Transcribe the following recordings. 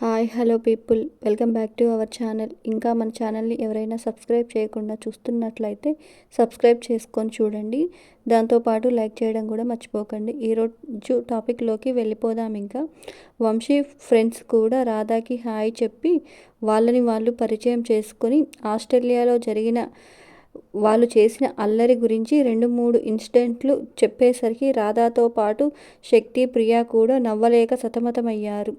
Hi hello people. Welcome back to our channel. ఇంకా మన ఛానల్ని ఎవరైనా సబ్స్క్రైబ్ చేయకుండా చూస్తున్నట్లయితే సబ్స్క్రైబ్ చేసుకొని చూడండి. దాంతోపాటు లైక్ చేయడం కూడా మర్చిపోకండి. ఈరోజు టాపిక్లోకి వెళ్ళిపోదాం ఇంకా. వంశీ ఫ్రెండ్స్ కూడా రాధాకి హాయ్ చెప్పి వాళ్ళని వాళ్ళు పరిచయం చేసుకొని ఆస్ట్రేలియాలో జరిగిన వాళ్ళు చేసిన అల్లరి గురించి రెండు మూడు ఇన్సిడెంట్లు చెప్పేసరికి రాధాతో పాటు శక్తి ప్రియా కూడా నవ్వలేక సతమతమయ్యారు.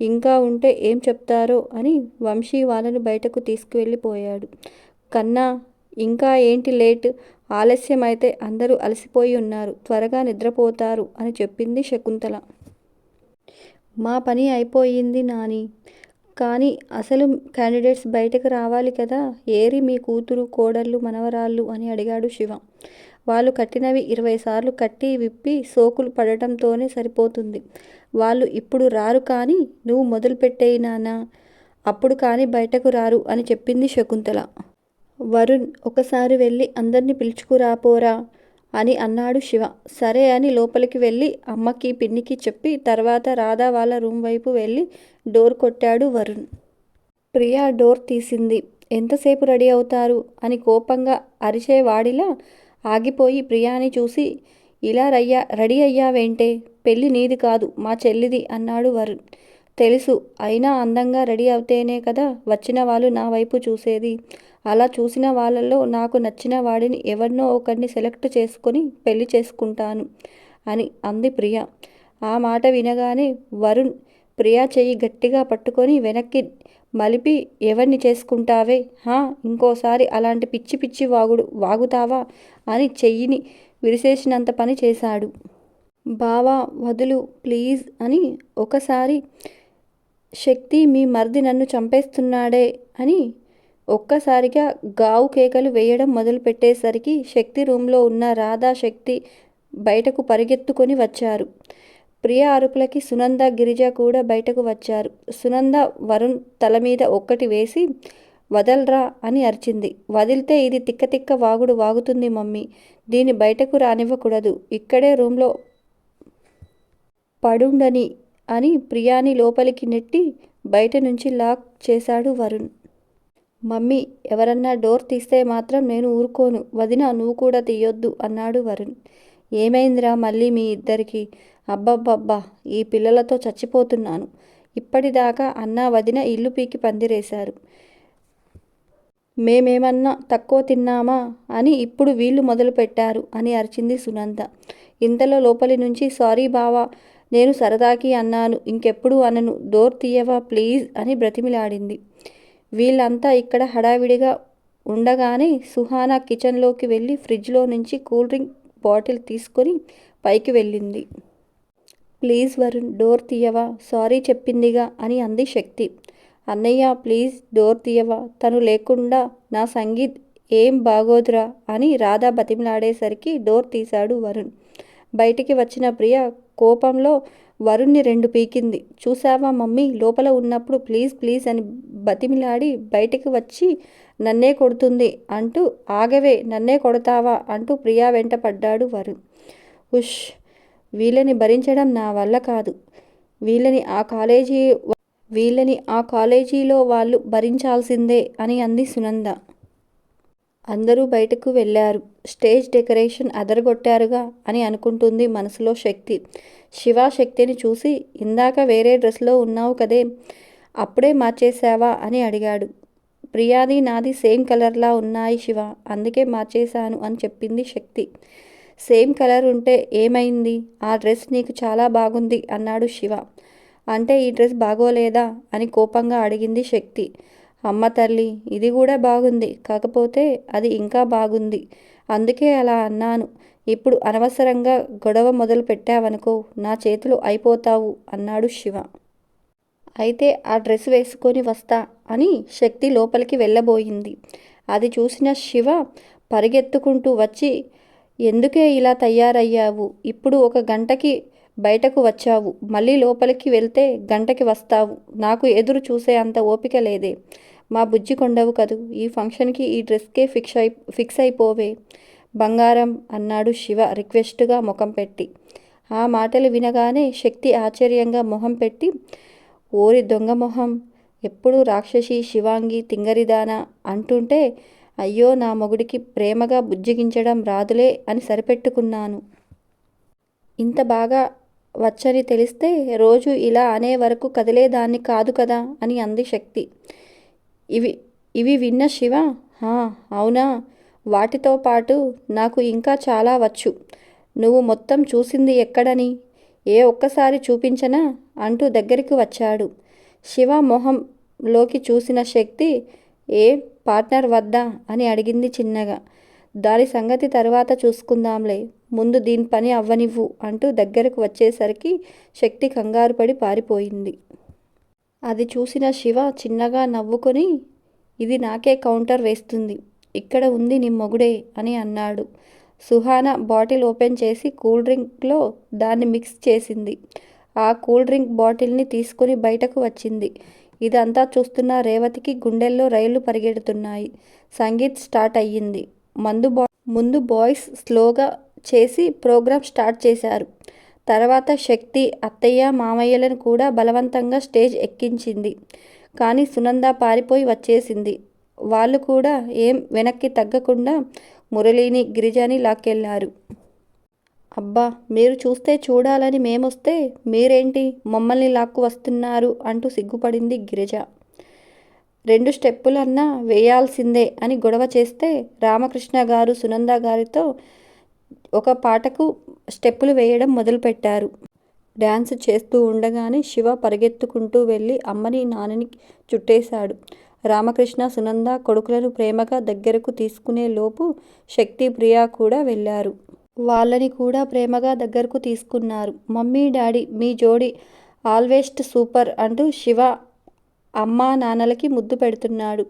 ఇంకా ఉంటే ఏం చెప్తారో అని వంశీ వాళ్ళని బయటకు తీసుకువెళ్ళిపోయాడు. కన్నా ఇంకా ఏంటి లేట్? ఆలస్యమైతే అందరూ అలసిపోయి ఉన్నారు. త్వరగా నిద్రపోతారు అని చెప్పింది శకుంతల. మా పని అయిపోయింది నాని. కానీ అసలు క్యాండిడేట్స్ బయటకు రావాలి కదా? ఏరి మీ కూతురు కోడళ్ళు మనవరాళ్ళు అని అడిగాడు శివ. వాళ్ళు కట్టినవి ఇరవై సార్లు కట్టి విప్పి సోకులు పడటంతోనే సరిపోతుంది. వాళ్ళు ఇప్పుడు రారు కానీ నువ్వు మొదలుపెట్టేయి నాన్న. అప్పుడు కానీ బయటకు రారు అని చెప్పింది శకుంతల. వరుణ్ ఒకసారి వెళ్ళి అందరినీ పిలుచుకురాపోరా. అని అన్నాడు శివ. సరే అని లోపలికి వెళ్ళి అమ్మకి పిన్నికి చెప్పి తర్వాత రాధా వాళ్ళ రూమ్ వైపు వెళ్ళి డోర్ కొట్టాడు వరుణ్. ప్రియా డోర్ తీసింది. ఎంతసేపు రెడీ అవుతారు? అని కోపంగా అరిచేవాడిలా ఆగిపోయి ప్రియాని చూసి ఇలా రయ్యా రెడీ అయ్యావేంటే? పెళ్ళి నీది కాదు మా చెల్లిది అన్నాడు వరుణ్. తెలుసు అయినా అందంగా రెడీ అవుతేనే కదా వచ్చిన వాళ్ళు నా వైపు చూసేది. అలా చూసిన వాళ్ళల్లో నాకు నచ్చిన వాడిని ఎవరినో ఒకరిని సెలెక్ట్ చేసుకొని పెళ్ళి చేసుకుంటాను అని అంది ప్రియ. ఆ మాట వినగానే వరుణ్ ప్రియా చెయ్యి గట్టిగా పట్టుకొని వెనక్కి మలిపి ఎవరిని చేసుకుంటావే? హా ఇంకోసారి అలాంటి పిచ్చి పిచ్చి వాగుడు వాగుతావా? అని చెయ్యిని విరిసేసినంత పని చేశాడు. బావా వదులు ప్లీజ్ అని ఒకసారి శక్తి మీ మరిది నన్ను చంపేస్తున్నాడే అని ఒక్కసారిగా గావు కేకలు వేయడం మొదలుపెట్టేసరికి శక్తి రూమ్లో ఉన్న రాధా శక్తి బయటకు పరిగెత్తుకొని వచ్చారు. ప్రియ అరుపులకి సునంద గిరిజ కూడా బయటకు వచ్చారు. సునంద వరుణ్ తల మీద ఒక్కటి వేసి వదల్రా అని అరిచింది. వదిలితే ఇది తిక్క తిక్క వాగుడు వాగుతుంది మమ్మీ. దీన్ని బయటకు రానివ్వకూడదు. ఇక్కడే రూమ్లో పడుండని అని ప్రియాని లోపలికి నెట్టి బయట నుంచి లాక్ చేశాడు వరుణ్. మమ్మీ ఎవరన్నా డోర్ తీస్తే మాత్రం నేను ఊరుకోను. వదిన నువ్వు కూడా తీయొద్దు అన్నాడు వరుణ్. ఏమైందిరా మళ్ళీ మీ ఇద్దరికి? అబ్బబ్బబ్బా ఈ పిల్లలతో చచ్చిపోతున్నాను. ఇప్పటిదాకా అన్న వదిన ఇల్లు పీకి పందిరేశారు. మేమేమన్నా తక్కువ తిన్నామా అని ఇప్పుడు వీళ్ళు మొదలుపెట్టారు అని అరిచింది సునంద. ఇంతలో లోపలి నుంచి సారీ బావా నేను సరదాకి అన్నాను ఇంకెప్పుడు అనను డోర్ తీయవా ప్లీజ్ అని బ్రతిమిలాడింది. వీళ్ళంతా ఇక్కడ హడావిడిగా ఉండగానే సుహానా కిచెన్లోకి వెళ్ళి ఫ్రిడ్జ్లో నుంచి కూల్ డ్రింక్ బాటిల్ తీసుకొని పైకి వెళ్ళింది. ప్లీజ్ వరుణ్ డోర్ తీయవా? సారీ చెప్పిందిగా అని అంది శక్తి. అన్నయ్య ప్లీజ్ డోర్ తీయవా? తను లేకుండా నా సంగీత్ ఏం బాగోదురా అని రాధా బతిమలాడేసరికి డోర్ తీశాడు వరుణ్. బయటికి వచ్చిన ప్రియ కోపంలో వరుణ్ణి రెండు పీకింది. చూసావా మమ్మీ? లోపల ఉన్నప్పుడు ప్లీజ్ ప్లీజ్ అని బతిమిలాడి బయటికి వచ్చి నన్నే కొడుతుంది అంటూ ఆగవే నన్నే కొడతావా అంటూ ప్రియా వెంట పడ్డాడు వరుణ్. ఉష్ వీళ్ళని భరించడం నా వల్ల కాదు. వీళ్ళని ఆ కాలేజీ వీళ్ళని ఆ కాలేజీలో వాళ్ళు భరించాల్సిందే అని అంది సునంద. అందరూ బయటకు వెళ్ళారు. స్టేజ్ డెకరేషన్ అదరగొట్టారుగా అని అనుకుంటుంది మనసులో శక్తి. శివ శక్తిని చూసి ఇందాక వేరే డ్రెస్లో ఉన్నావు కదే అప్పుడే మార్చేశావా? అని అడిగాడు. ప్రియాది నాది సేమ్ కలర్లా ఉన్నాయి శివ అందుకే మార్చేశాను అని చెప్పింది శక్తి. సేమ్ కలర్ ఉంటే ఏమైంది? ఆ డ్రెస్ నీకు చాలా బాగుంది అన్నాడు శివ. అంటే ఈ డ్రెస్ బాగోలేదా? అని కోపంగా అడిగింది శక్తి. అమ్మ తల్లి ఇది కూడా బాగుంది. కాకపోతే అది ఇంకా బాగుంది. అందుకే అలా అన్నాను. ఇప్పుడు అనవసరంగా గొడవ మొదలు పెట్టావనుకో నా చేతులు అయిపోతావు అన్నాడు శివ. అయితే ఆ డ్రెస్ వేసుకొని వస్తా అని శక్తి లోపలికి వెళ్ళబోయింది. అది చూసిన శివ పరిగెత్తుకుంటూ వచ్చి ఎందుకే ఇలా తయారయ్యావు? ఇప్పుడు ఒక గంటకి బయటకు వచ్చావు. మళ్ళీ లోపలికి వెళ్తే గంటకి వస్తావు. నాకు ఎదురు చూసే అంత ఓపిక లేదే. మా బుజ్జి కొండవు కదూ. ఈ ఫంక్షన్కి ఈ డ్రెస్కే ఫిక్స్ అయి ఫిక్స్ అయిపోవే. బంగారం అన్నాడు శివ రిక్వెస్ట్గా ముఖం పెట్టి. ఆ మాటలు వినగానే శక్తి ఆశ్చర్యంగా మొహం పెట్టి ఓరి దొంగ మొహం ఎప్పుడు రాక్షసి శివాంగి తింగరిదాన అంటుంటే అయ్యో నా మొగుడికి ప్రేమగా బుజ్జిగించడం రాదులే అని సరిపెట్టుకున్నాను. ఇంత బాగా వచ్చని తెలిస్తే రోజు ఇలా అనే వరకు కదిలేదాన్ని కాదు కదా అని అంది శక్తి. ఇవి ఇవి విన్న శివ "హా, అవునా? వాటితో పాటు నాకు ఇంకా చాలా వచ్చు. నువ్వు మొత్తం చూసింది ఎక్కడని? ఏ ఒక్కసారి చూపించనా? అంటూ దగ్గరికి వచ్చాడు. శివ మొహంలోకి చూసిన శక్తి ఏ పార్ట్నర్ వద్దా? అని అడిగింది చిన్నగా. దాని సంగతి తర్వాత చూసుకుందాంలే. ముందు దీని పని అవ్వనివ్వు అంటూ దగ్గరకు వచ్చేసరికి శక్తి కంగారు పడి పారిపోయింది. అది చూసిన శివ చిన్నగా నవ్వుకొని ఇది నాకే కౌంటర్ వేస్తుంది. ఇక్కడ ఉంది నీ మొగుడే అని అన్నాడు. సుహాన బాటిల్ ఓపెన్ చేసి కూల్ డ్రింక్లో దాన్ని మిక్స్ చేసింది. ఆ కూల్ డ్రింక్ బాటిల్ని తీసుకుని బయటకు వచ్చింది. ఇదంతా చూస్తున్న రేవతికి గుండెల్లో రైళ్ళు పరిగెడుతున్నాయి. సంగీత్ స్టార్ట్ అయ్యింది. మందు ముందు బాయ్స్ స్లోగా చేసి ప్రోగ్రాం స్టార్ట్ చేశారు. తర్వాత శక్తి అత్తయ్య మామయ్యలను కూడా బలవంతంగా స్టేజ్ ఎక్కించింది. కానీ సునంద పారిపోయి వచ్చేసింది. వాళ్ళు కూడా ఏం వెనక్కి తగ్గకుండా మురళిని గిరిజని లాక్కెళ్ళారు అబ్బా మీరు చూస్తే చూడాలని మేమొస్తే మీరేంటి మమ్మల్ని లాక్కు వస్తున్నారు అంటూ సిగ్గుపడింది గిరిజ. రెండు స్టెప్పులన్నా వేయాల్సిందే అని గొడవ చేస్తే రామకృష్ణ గారు సునంద గారితో ఒక పాటకు స్టెప్పులు వేయడం మొదలుపెట్టారు. డ్యాన్స్ చేస్తూ ఉండగానే శివ పరిగెత్తుకుంటూ వెళ్ళి అమ్మని నాన్నని చుట్టేశాడు. రామకృష్ణ సునంద కొడుకులను ప్రేమగా దగ్గరకు తీసుకునే లోపు శక్తి ప్రియా కూడా వెళ్ళారు. వాళ్ళని కూడా ప్రేమగా దగ్గరకు తీసుకున్నారు. మమ్మీ డాడీ మీ జోడి ఆల్వేస్ట్ సూపర్ అంటూ శివ అమ్మా నాన్నలకి ముద్దు పెడుతున్నాడు.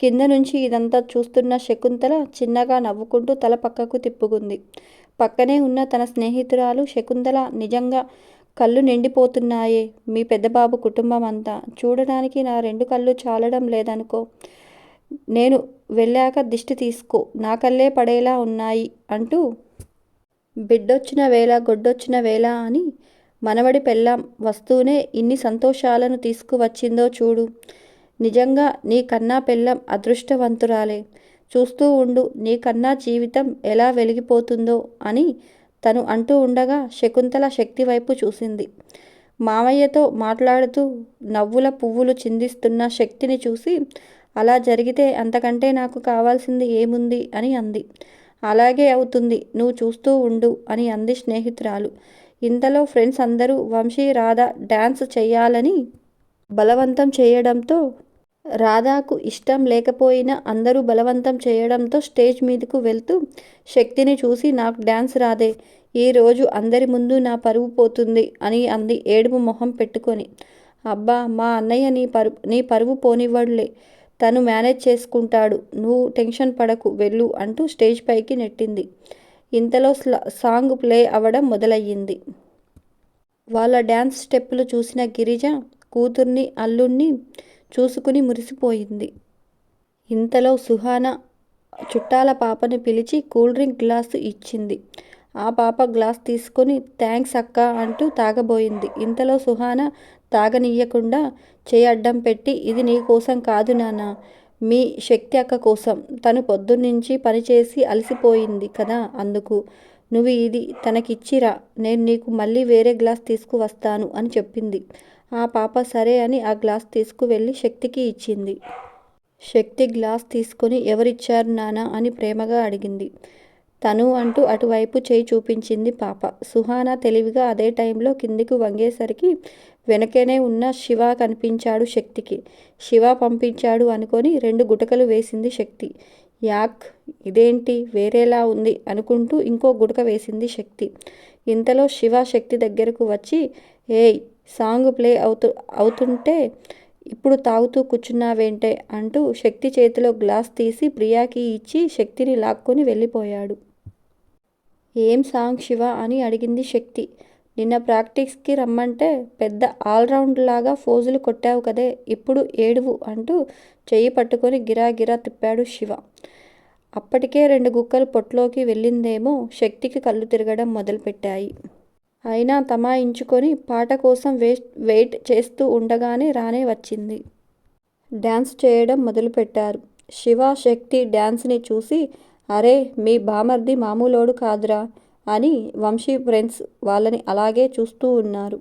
కింద నుంచి ఇదంతా చూస్తున్న శకుంతల చిన్నగా నవ్వుకుంటూ తల పక్కకు తిప్పుకుంది. పక్కనే ఉన్న తన స్నేహితురాలు శకుంతల నిజంగా కళ్ళు నిండిపోతున్నాయే మీ పెద్దబాబు కుటుంబం అంతా చూడడానికి నా రెండు కళ్ళు చాలడం లేదనుకో నేను వెళ్ళాక దిష్టి తీసుకో నా కళ్ళే పడేలా ఉన్నాయి అంటూ బిడ్డొచ్చిన వేళ గొడ్డొచ్చిన వేళ అని మనవడి పెళ్ళాం వస్తూనే ఇన్ని సంతోషాలను తీసుకువచ్చిందో చూడు. నిజంగా నీ కన్నా పెళ్ళం అదృష్టవంతురాలే. చూస్తూ ఉండు నీ కన్నా జీవితం ఎలా వెలిగిపోతుందో అని తను అంటూ ఉండగా శకుంతల శక్తి వైపు చూసింది. మామయ్యతో మాట్లాడుతూ నవ్వుల పువ్వులు చిందిస్తున్న శక్తిని చూసి అలా జరిగితే అంతకంటే నాకు కావాల్సింది ఏముంది? అని అంది. అలాగే అవుతుంది. నువ్వు చూస్తూ ఉండు అని అంది స్నేహితురాలు. ఇంతలో ఫ్రెండ్స్ అందరూ వంశీ రాధ డ్యాన్స్ చేయాలని బలవంతం చేయడంతో రాధాకు ఇష్టం లేకపోయినా అందరూ బలవంతం చేయడంతో స్టేజ్ మీదకు వెళ్తూ శక్తిని చూసి నాకు డ్యాన్స్ రాదే ఈరోజు అందరి ముందు నా పరువు పోతుంది అని అంది ఏడుపు మొహం పెట్టుకొని. అబ్బా మా అన్నయ్య నీ పరు నీ పరువు పోనివ్వడులే తను మేనేజ్ చేసుకుంటాడు నువ్వు టెన్షన్ పడకు వెళ్ళు అంటూ స్టేజ్ పైకి నెట్టింది. ఇంతలో సాంగ్ ప్లే అవ్వడం మొదలయ్యింది. వాళ్ళ డ్యాన్స్ స్టెప్పులు చూసిన గిరిజ కూతుర్ని అల్లుణ్ణి చూసుకుని మురిసిపోయింది. ఇంతలో సుహాన చుట్టాల పాపని పిలిచి కూల్ డ్రింక్ గ్లాసు ఇచ్చింది. ఆ పాప గ్లాస్ తీసుకొని థ్యాంక్స్ అక్క అంటూ తాగబోయింది. ఇంతలో సుహాన తాగనీయకుండా చేయి అడ్డం పెట్టి ఇది నీ కోసం కాదు నాన్న మీ శక్తి అక్క కోసం తను పొద్దున్నుంచి పనిచేసి అలసిపోయింది కదా అందుకు. నువ్వు ఇది తనకిచ్చిరా నేను నీకు మళ్ళీ వేరే గ్లాస్ తీసుకువస్తాను అని చెప్పింది. ఆ పాప సరే అని ఆ గ్లాస్ తీసుకువెళ్ళి శక్తికి ఇచ్చింది. శక్తి గ్లాస్ తీసుకొని ఎవరిచ్చారు నానా అని ప్రేమగా అడిగింది. తను అంటూ అటువైపు చేయి చూపించింది పాప. సుహాన తెలివిగా అదే టైంలో కిందికి వంగేసరికి వెనకనే ఉన్న శివ కనిపించాడు శక్తికి. శివ పంపించాడు అనుకొని రెండు గుటకలు వేసింది శక్తి. యాక్ ఇదేంటి? వేరేలా ఉంది అనుకుంటూ ఇంకో గుడక వేసింది శక్తి. ఇంతలో శివ శక్తి దగ్గరకు వచ్చి ఏయ్ సాంగ్ ప్లే అవుతు అవుతుంటే ఇప్పుడు తాగుతూ కూర్చున్నావేంటే? అంటూ శక్తి చేతిలో గ్లాస్ తీసి ప్రియాకి ఇచ్చి శక్తిని లాక్కొని వెళ్ళిపోయాడు. ఏం సాంగ్ శివ అని అడిగింది శక్తి. నిన్న ప్రాక్టీస్కి రమ్మంటే పెద్ద ఆల్రౌండ్ లాగా ఫోజులు కొట్టావు కదే ఇప్పుడు ఏడువు అంటూ చెయ్యి పట్టుకొని గిరా గిరా తిప్పాడు శివ. అప్పటికే రెండు గుక్కలు పొట్లోకి వెళ్ళిందేమో శక్తికి కళ్ళు తిరగడం మొదలుపెట్టాయి. అయినా తమాయించుకొని పాట కోసం వేస్ట్ వెయిట్ చేస్తూ ఉండగానే రానే వచ్చింది. డ్యాన్స్ చేయడం మొదలుపెట్టారు. శివ శక్తి డ్యాన్స్ని చూసి అరే మీ బామర్ది మామూలోడు కాదురా అని వంశీ ఫ్రెండ్స్ వాళ్ళని అలాగే చూస్తూ ఉన్నారు.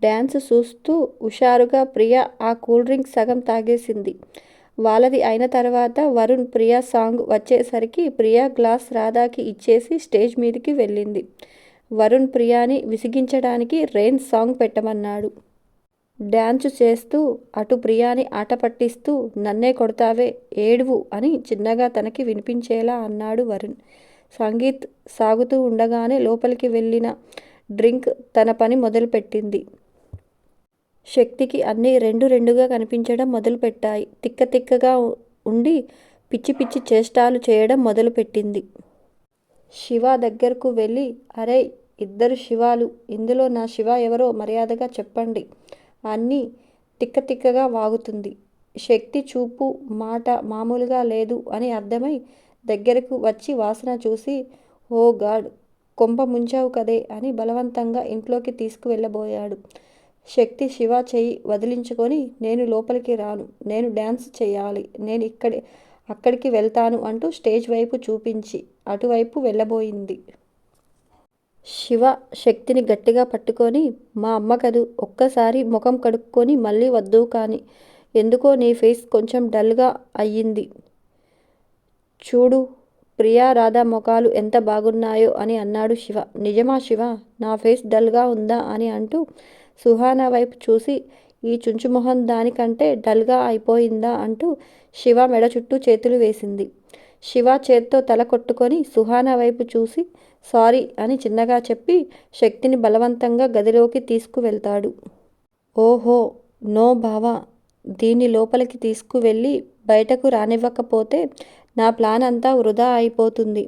డ్యాన్స్ చూస్తూ హుషారుగా ప్రియా ఆ కూల్ డ్రింక్ సగం తాగేసింది. వాళ్ళది అయిన తర్వాత వరుణ్ ప్రియా సాంగ్ వచ్చేసరికి ప్రియా గ్లాస్ రాధాకి ఇచ్చేసి స్టేజ్ మీదకి వెళ్ళింది. వరుణ్ ప్రియాని విసిగించడానికి రెయిన్ సాంగ్ పెట్టమన్నాడు. డ్యాన్సు చేస్తూ అటు ప్రియాని ఆట పట్టిస్తూ నన్నే కొడతావే ఏడువు అని చిన్నగా తనకి వినిపించేలా అన్నాడు వరుణ్. సంగీత్ సాగుతూ ఉండగానే లోపలికి వెళ్ళిన డ్రింక్ తన పని మొదలుపెట్టింది. శక్తికి అన్నీ రెండు రెండుగా కనిపించడం మొదలుపెట్టాయి. తిక్క తిక్కగా ఉండి పిచ్చి పిచ్చి చేష్టాలు చేయడం మొదలుపెట్టింది. శివ దగ్గరకు వెళ్ళి అరే ఇద్దరు శివాలు ఇందులో నా శివ ఎవరో మర్యాదగా చెప్పండి. అన్నీ తిక్కతిక్కగా వాగుతుంది. శక్తి చూపు మాట మామూలుగా లేదు అని అర్థమై దగ్గరకు వచ్చి వాసన చూసి ఓ గాడ్ కొంప ముంచావు కదే అని బలవంతంగా ఇంట్లోకి తీసుకువెళ్ళబోయాడు. శక్తి శివ చెయ్యి వదిలించుకొని నేను లోపలికి రాను. నేను డ్యాన్స్ చేయాలి. నేను ఇక్కడి అక్కడికి వెళ్తాను అంటూ స్టేజ్ వైపు చూపించి అటువైపు వెళ్ళబోయింది. శివ శక్తిని గట్టిగా పట్టుకొని మా అమ్మ కదూ ఒక్కసారి ముఖం కడుక్కొని మళ్ళీ వద్దు కానీ ఎందుకో నీ ఫేస్ కొంచెం డల్గా అయ్యింది. చూడు ప్రియా రాధా ముఖాలు ఎంత బాగున్నాయో అని అన్నాడు శివ. నిజమా శివ? నా ఫేస్ డల్గా ఉందా అని అంటూ సుహానా వైపు చూసి ఈ చుంచుమొహం దానికంటే డల్గా అయిపోయిందా అంటూ శివ మెడ చుట్టూ చేతులు వేసింది. శివ చేత్తో తల కొట్టుకొని సుహానా వైపు చూసి సారీ అని చిన్నగా చెప్పి శక్తిని బలవంతంగా గదిలోకి తీసుకువెళ్తాడు. ఓహో నో బావా. దీన్ని లోపలికి తీసుకువెళ్ళి బయటకు రానివ్వకపోతే నా ప్లాన్ అంతా వృధా అయిపోతుంది.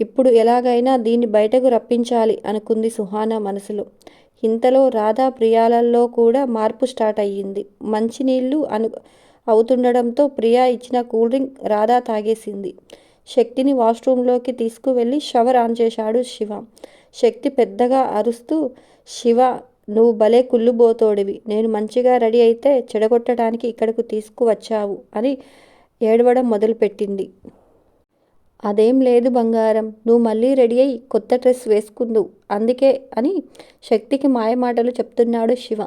ఇప్పుడు ఎలాగైనా దీన్ని బయటకు రప్పించాలి అనుకుంది సుహానా మనసులో. ఇంతలో రాధా ప్రియాలల్లో కూడా మార్పు స్టార్ట్ అయ్యింది. మంచినీళ్ళు అను అవుతుండడంతో ప్రియా ఇచ్చిన కూల్ డ్రింక్ రాధా తాగేసింది. శక్తిని వాష్రూమ్లోకి తీసుకువెళ్ళి షవర్ ఆన్ చేశాడు శివ. శక్తి పెద్దగా అరుస్తూ శివ నువ్వు భలే కుళ్ళుబోతోడివి. నేను మంచిగా రెడీ అయితే చెడగొట్టడానికి ఇక్కడకు తీసుకువచ్చావు అని ఏడవడం మొదలుపెట్టింది. అదేం లేదు బంగారం. నువ్వు మళ్ళీ రెడీ అయ్యి కొత్త డ్రెస్ వేసుకుందు అందుకే అని శక్తికి మాయమాటలు చెప్తున్నాడు శివ.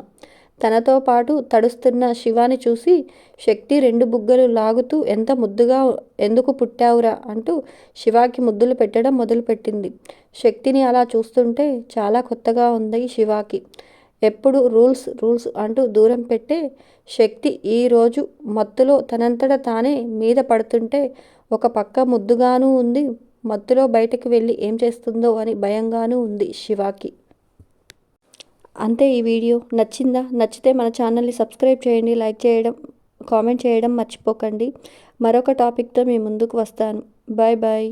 తనతో పాటు తడుస్తున్న శివాని చూసి శక్తి రెండు బుగ్గలు లాగుతూ ఎంత ముద్దుగా ఎందుకు పుట్టావురా అంటూ శివాకి ముద్దులు పెట్టడం మొదలుపెట్టింది. శక్తిని అలా చూస్తుంటే చాలా కొత్తగా ఉంది శివాకి. ఎప్పుడు రూల్స్ రూల్స్ అంటూ దూరం పెట్టే శక్తి ఈరోజు మత్తులో తనంతట తానే మీద పడుతుంటే ఒక పక్క ముద్దుగానూ ఉంది మత్తులో బయటకు వెళ్ళి ఏం చేస్తుందో అని భయంగానూ ఉంది శివాకి. అంతే ఈ వీడియో నచ్చిందా? నచ్చితే మన ఛానల్ని సబ్స్క్రైబ్ చేయండి లైక్ చేయడం కామెంట్ చేయడం మర్చిపోకండి. మరొక టాపిక్తో మీ ముందుకు వస్తాను. Bye bye.